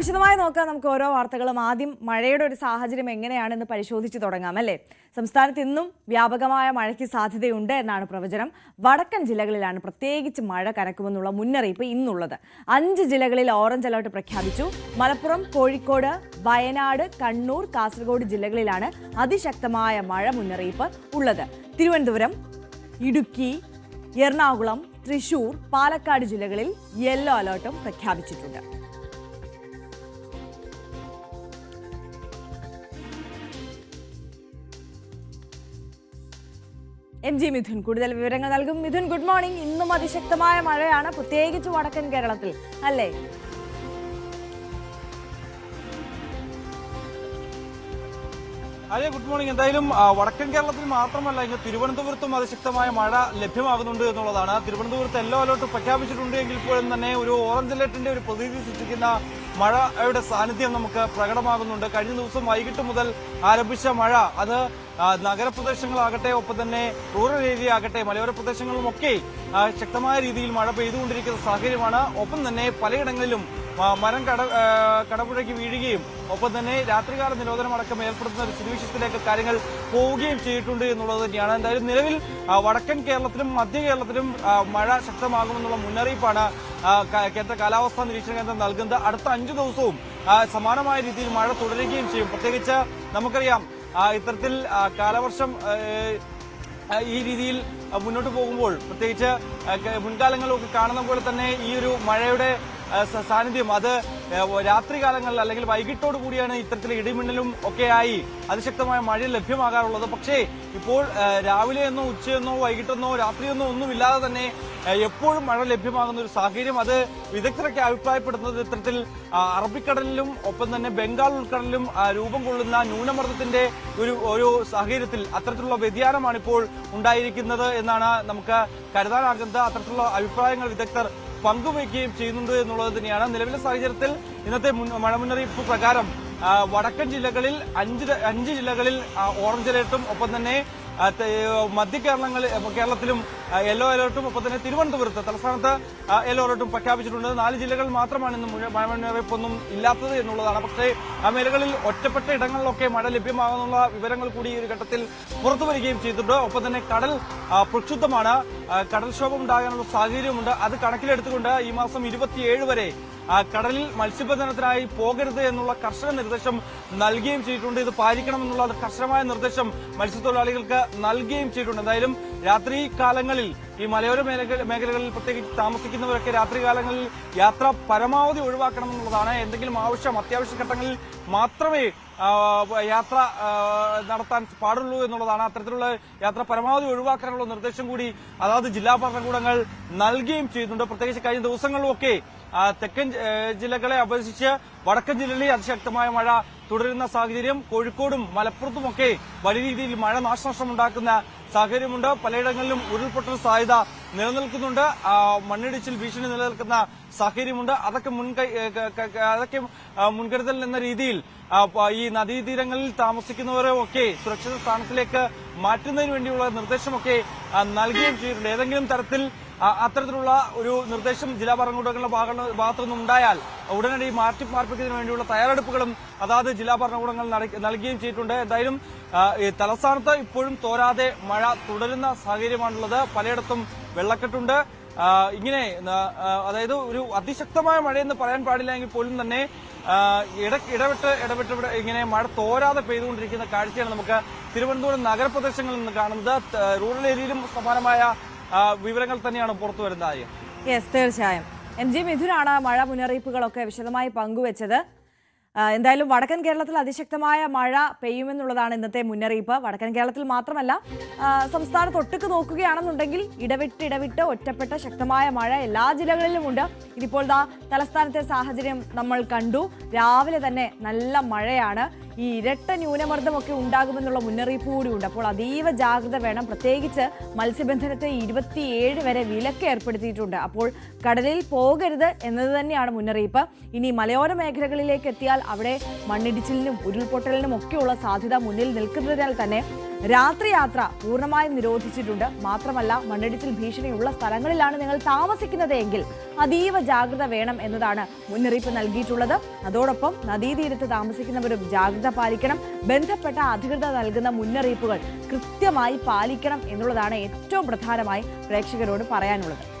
വിശദമായി നോക്കാം. നമുക്ക് ഓരോ വാർത്തകളും. ആദ്യം മഴയുടെ ഒരു സാഹചര്യം എങ്ങനെയാണെന്ന് പരിശോധിച്ച് തുടങ്ങാം അല്ലേ? സംസ്ഥാനത്ത് ഇന്നും വ്യാപകമായ മഴയ്ക്ക് സാധ്യതയുണ്ട് എന്നാണ് പ്രവചനം. വടക്കൻ ജില്ലകളിലാണ് പ്രത്യേകിച്ച് മഴ കനക്കുമെന്നുള്ള മുന്നറിയിപ്പ് ഇന്നുള്ളത്. അഞ്ച് ജില്ലകളിൽ ഓറഞ്ച് അലർട്ട് പ്രഖ്യാപിച്ചു. മലപ്പുറം കോഴിക്കോട് വയനാട് കണ്ണൂർ കാസർഗോഡ് ജില്ലകളിലാണ് അതിശക്തമായ മഴ മുന്നറിയിപ്പ് ഉള്ളത്. തിരുവനന്തപുരം ഇടുക്കി എറണാകുളം തൃശൂർ പാലക്കാട് ജില്ലകളിൽ യെല്ലോ അലർട്ടും പ്രഖ്യാപിച്ചിട്ടുണ്ട്. M G Mithun. കൂടുതൽ വിവരങ്ങൾ നൽകും മിഥുൻ. ഗുഡ് മോർണിംഗ് ഇന്നും അതിശക്തമായ മഴയാണ്. പ്രത്യേകിച്ച് വടക്കൻ കേരളത്തിൽ. അല്ലേ? അതെ ഗുഡ് മോർണിംഗ് എന്തായാലും വടക്കൻ കേരളത്തിൽ മാത്രമല്ല ഇന്ന് തിരുവനന്തപുരത്തും അതിശക്തമായ മഴ ലഭ്യമാകുന്നുണ്ട് എന്നുള്ളതാണ്. തിരുവനന്തപുരത്ത് യെല്ലോ അലേർട്ട് പ്രഖ്യാപിച്ചിട്ടുണ്ട്. എങ്കിൽ പോലും തന്നെ ഒരു ഓറഞ്ച് അലേർട്ടിന്റെ ഒരു പ്രതീതി സൃഷ്ടിക്കുന്ന മഴയുടെ സാന്നിധ്യം നമുക്ക് പ്രകടമാകുന്നുണ്ട്. കഴിഞ്ഞ ദിവസം വൈകിട്ട് മുതൽ ആരംഭിച്ച മഴ. അത് നഗരപ്രദേശങ്ങളാകട്ടെ ഒപ്പം തന്നെ റൂറൽ ഏരിയ ആകട്ടെ മലയോര പ്രദേശങ്ങളിലുമൊക്കെ ആ, ശക്തമായ രീതിയിൽ മഴ പെയ്തുകൊണ്ടിരിക്കുന്ന സാഹചര്യമാണ്. ഒപ്പം തന്നെ പലയിടങ്ങളിലും മരം കട കടപുഴയ്ക്ക് വീഴുകയും ഒപ്പം തന്നെ രാത്രികാല നിരോധനം അടക്കം ഏർപ്പെടുത്തുന്ന ഒരു സ്ഥിതിവിശേഷത്തിലേക്ക് കാര്യങ്ങൾ പോവുകയും ചെയ്തിട്ടുണ്ട് എന്നുള്ളത് തന്നെയാണ്. എന്തായാലും നിലവിൽ വടക്കൻ കേരളത്തിലും മധ്യ കേരളത്തിലും മഴ ശക്തമാകുമെന്നുള്ള മുന്നറിയിപ്പാണ് കേന്ദ്ര കാലാവസ്ഥാ നിരീക്ഷണ കേന്ദ്രം നൽകുന്നത്. അടുത്ത അഞ്ചു ദിവസവും സമാനമായ രീതിയിൽ മഴ തുടരുകയും ചെയ്യും. പ്രത്യേകിച്ച് നമുക്കറിയാം ഇത്തരത്തിൽ കാലവർഷം ഈ രീതിയിൽ മുന്നോട്ട് പോകുമ്പോൾ പ്രത്യേകിച്ച് മുൻകാലങ്ങളൊക്കെ കാണുന്ന പോലെ തന്നെ ഈ ഒരു മഴയുടെ സാന്നിധ്യം. അത് രാത്രി കാലങ്ങളിൽ അല്ലെങ്കിൽ വൈകിട്ടോട് കൂടിയാണ് ഇത്തരത്തിൽ ഇടിമിന്നലും ഒക്കെയായി അതിശക്തമായ മഴ ലഭ്യമാകാറുള്ളത്. പക്ഷേ ഇപ്പോൾ രാവിലെയെന്നോ ഉച്ചയെന്നോ വൈകിട്ടെന്നോ രാത്രിയെന്നോ ഒന്നുമില്ലാതെ തന്നെ എപ്പോഴും മഴ ലഭ്യമാകുന്ന ഒരു സാഹചര്യം. അത് വിദഗ്ധരൊക്കെ അഭിപ്രായപ്പെടുന്നത് ഇത്തരത്തിൽ അറബിക്കടലിലും ഒപ്പം തന്നെ ബംഗാൾ ഉൾക്കടലിലും രൂപം കൊള്ളുന്ന ന്യൂനമർദ്ദത്തിന്റെ ഒരു ഒരു സാഹചര്യത്തിൽ അത്തരത്തിലുള്ള വ്യതിയാനമാണ് ഇപ്പോൾ ഉണ്ടായിരിക്കുന്നത് എന്നാണ് നമുക്ക് കരുതാനാകുന്നത്. അത്തരത്തിലുള്ള അഭിപ്രായങ്ങൾ വിദഗ്ധർ പങ്കുവയ്ക്കുകയും ചെയ്യുന്നുണ്ട് എന്നുള്ളത് തന്നെയാണ്. നിലവിലെ സാഹചര്യത്തിൽ ഇന്നത്തെ മഴ മുന്നറിയിപ്പ് പ്രകാരം വടക്കൻ ജില്ലകളിൽ അഞ്ച് അഞ്ച് ജില്ലകളിൽ ഓറഞ്ച് അലേർട്ടും ഒപ്പം തന്നെ മധ്യ കേരളങ്ങളിൽ കേരളത്തിലും യെല്ലോ അലർട്ടും ഒപ്പം തന്നെ തിരുവനന്തപുരത്ത് തലസ്ഥാനത്ത് യെല്ലോ അലേർട്ടും പ്രഖ്യാപിച്ചിട്ടുണ്ട്. നാല് ജില്ലകൾ മാത്രമാണ് ഇന്ന് മുഴ- മുന്നറിയിപ്പൊന്നും ഇല്ലാത്തത് എന്നുള്ളതാണ്. പക്ഷേ ആ മേഖലകളിൽ ഒറ്റപ്പെട്ട ഇടങ്ങളിലൊക്കെ മഴ ലഭ്യമാകുന്നുള്ള വിവരങ്ങൾ കൂടി ഈ ഒരു ഘട്ടത്തിൽ പുറത്തു വരികയും ചെയ്തിട്ടുണ്ട്. ഒപ്പം തന്നെ കടൽ പ്രക്ഷുബ്ധമാണ്. കടൽക്ഷോഭം ഉണ്ടാകാനുള്ള സാഹചര്യമുണ്ട്. അത് കണക്കിലെടുത്തുകൊണ്ട് ഈ മാസം ഇരുപത്തിയേഴ് വരെ കടലിൽ മത്സ്യബന്ധനത്തിനായി പോകരുത് എന്നുള്ള കർശന നിർദ്ദേശം നൽകുകയും ചെയ്തിട്ടുണ്ട്. ഇത് പാലിക്കണമെന്നുള്ള കർശനമായ നിർദ്ദേശം മത്സ്യത്തൊഴിലാളികൾക്ക് നൽകുകയും ചെയ്തിട്ടുണ്ട്. എന്തായാലും രാത്രി കാലങ്ങളിൽ ഈ മലയോര മേഖല- മേഖലകളിൽ പ്രത്യേകിച്ച് താമസിക്കുന്നവരൊക്കെ രാത്രികാലങ്ങളിൽ യാത്ര പരമാവധി ഒഴിവാക്കണമെന്നുള്ളതാണ്. എന്തെങ്കിലും ആവശ്യം അത്യാവശ്യ ഘട്ടങ്ങളിൽ മാത്രമേ യാത്ര നടത്താൻ പാടുള്ളൂ എന്നുള്ളതാണ്. അത്തരത്തിലുള്ള യാത്ര പരമാവധി ഒഴിവാക്കാനുള്ള നിർദ്ദേശം കൂടി അതാത് ജില്ലാ ഭരണകൂടങ്ങൾ നൽകുകയും ചെയ്യുന്നുണ്ട്. പ്രത്യേകിച്ച് കഴിഞ്ഞ ദിവസങ്ങളിലൊക്കെ തെക്കൻ ജില്ലകളെ അപേക്ഷിച്ച് വടക്കൻ ജില്ലകളിൽ അതിശക്തമായ മഴ തുടരുന്ന സാഹചര്യം കോഴിക്കോടും മലപ്പുറത്തുമൊക്കെ വലിയ രീതിയിൽ മഴ നാശനഷ്ടമുണ്ടാക്കുന്ന സാഹചര്യമുണ്ട്. പലയിടങ്ങളിലും ഉരുൾപൊട്ടൽ സാധ്യത നിലനിൽക്കുന്നുണ്ട്. മണ്ണിടിച്ചിൽ ഭീഷണി നിലനിൽക്കുന്ന സാഹചര്യമുണ്ട്. അതൊക്കെ മുൻകൈ അതൊക്കെ മുൻകരുതൽ എന്ന രീതിയിൽ ഈ നദീതീരങ്ങളിൽ താമസിക്കുന്നവരെ ഒക്കെ സുരക്ഷിത സ്ഥാനത്തിലേക്ക് മാറ്റുന്നതിന് വേണ്ടിയുള്ള നിർദ്ദേശമൊക്കെ നൽകുകയും ചെയ്തിട്ടുണ്ട്. ഏതെങ്കിലും തരത്തിൽ അത്തരത്തിലുള്ള ഒരു നിർദ്ദേശം ജില്ലാ ഭരണകൂടങ്ങളുടെ ഭാഗ- നിന്നുണ്ടായാൽ ഉടനടി മാറ്റി പാർപ്പിക്കുന്നതിന് വേണ്ടിയുള്ള തയ്യാറെടുപ്പുകളും അതാത് ജില്ലാ ഭരണകൂടങ്ങൾ നൽകുകയും ചെയ്തിട്ടുണ്ട്. എന്തായാലും തലസ്ഥാനത്ത് ഇപ്പോഴും തോരാതെ മഴ തുടരുന്ന സാഹചര്യമാണുള്ളത്. പലയിടത്തും വെള്ളക്കെട്ടുണ്ട്. ഇങ്ങനെ അതായത് ഒരു അതിശക്തമായ മഴയെന്ന് പറയാൻ പാടില്ല എങ്കിൽ പോലും തന്നെ ഇട ഇടവിട്ട് ഇടവിട്ട് ഇങ്ങനെ മഴ തോരാതെ പെയ്തുകൊണ്ടിരിക്കുന്ന കാഴ്ചയാണ് നമുക്ക് തിരുവനന്തപുരം നഗരപ്രദേശങ്ങളിൽ നിന്ന് കാണുന്നത്. റൂറൽ ഏരിയയിലും സമാനമായ വിവരങ്ങൾ തന്നെയാണ് പുറത്തു വരുന്നത് യെസ് തീർച്ചയായും. എം ജി മിഥുനാണ് മഴ മുന്നറിയിപ്പുകളൊക്കെ വിശദമായി പങ്കുവച്ചത്. എന്തായാലും വടക്കൻ കേരളത്തിൽ അതിശക്തമായ മഴ പെയ്യുമെന്നുള്ളതാണ് ഇന്നത്തെ മുന്നറിയിപ്പ്. വടക്കൻ കേരളത്തിൽ മാത്രമല്ല സംസ്ഥാനത്ത് ഒട്ടുക്ക് നോക്കുകയാണെന്നുണ്ടെങ്കിൽ ഇടവിട്ട് ഇടവിട്ട് ഒറ്റപ്പെട്ട ശക്തമായ മഴ എല്ലാ ജില്ലകളിലും ഉണ്ട് ഇതിപ്പോൾ ദാ തലസ്ഥാനത്തെ സാഹചര്യം നമ്മൾ കണ്ടു. രാവിലെ തന്നെ നല്ല മഴയാണ്. ഈ ഇരട്ട ന്യൂനമർദ്ദമൊക്കെ ഉണ്ടാകുമെന്നുള്ള മുന്നറിയിപ്പ് കൂടിയുണ്ട്. അപ്പോൾ അതീവ ജാഗ്രത വേണം. പ്രത്യേകിച്ച് മത്സ്യബന്ധനത്തെ ഇരുപത്തിയേഴ് വരെ വിലക്ക് ഏർപ്പെടുത്തിയിട്ടുണ്ട്. അപ്പോൾ കടലിൽ പോകരുത് എന്നത് തന്നെയാണ് മുന്നറിയിപ്പ്. ഇനി മലയോര മേഖലകളിലേക്ക് എത്തിയാൽ അവിടെ മണ്ണിടിച്ചിലിനും ഉരുൾപൊട്ടലിനും ഒക്കെയുള്ള സാധ്യത മുന്നിൽ നിൽക്കുന്നതിനാൽ തന്നെ രാത്രി യാത്ര പൂർണമായും നിരോധിച്ചിട്ടുണ്ട്. മാത്രമല്ല മണ്ണിടിച്ചിൽ ഭീഷണിയുള്ള സ്ഥലങ്ങളിലാണ് നിങ്ങൾ താമസിക്കുന്നത് എങ്കിൽ അതീവ ജാഗ്രത വേണം എന്നതാണ് മുന്നറിയിപ്പ് നൽകിയിട്ടുള്ളത്. അതോടൊപ്പം നദീതീരത്ത് താമസിക്കുന്നവരും ജാഗ്രത പാലിക്കണം. ബന്ധപ്പെട്ട അധികൃതർ നൽകുന്ന മുന്നറിയിപ്പുകൾ കൃത്യമായി പാലിക്കണം എന്നുള്ളതാണ് ഏറ്റവും പ്രധാനമായി പ്രേക്ഷകരോട് പറയാനുള്ളത്.